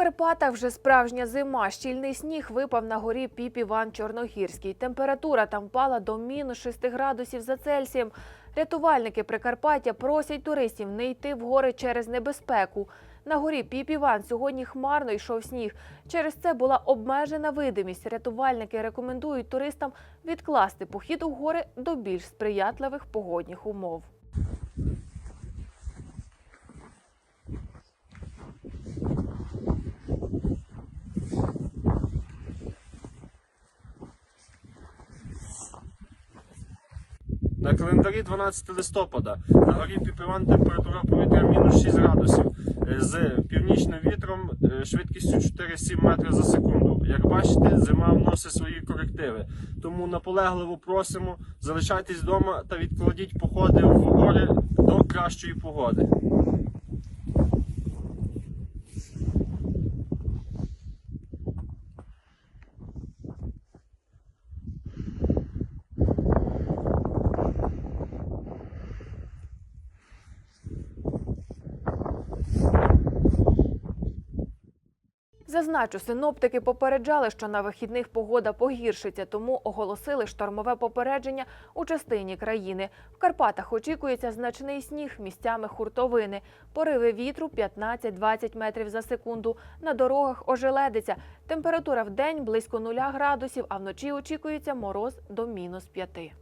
Карпатах вже справжня зима. Щільний сніг випав на горі Піп Іван Чорногірський. Температура там впала до мінус 6 градусів за Цельсієм. Рятувальники Прикарпаття просять туристів не йти в гори через небезпеку. На горі Піп Іван сьогодні хмарно йшов сніг. Через це була обмежена видимість. Рятувальники рекомендують туристам відкласти похід у гори до більш сприятливих погодних умов. На календарі 12 листопада на горі Піпіван температура повітря мінус 6 градусів е, з північним вітром е, швидкістю 4-7 метрів за секунду. Як бачите, зима вносить свої корективи. Тому наполегливо просимо залишайтесь вдома та відкладіть походи в гори до кращої погоди. Зазначу, синоптики попереджали, що на вихідних погода погіршиться, тому оголосили штормове попередження у частині країни. В Карпатах очікується значний сніг, місцями хуртовини, пориви вітру 15-20 метрів за секунду. На дорогах ожеледиться. Температура в день близько 0 градусів, а вночі очікується мороз до мінус 5.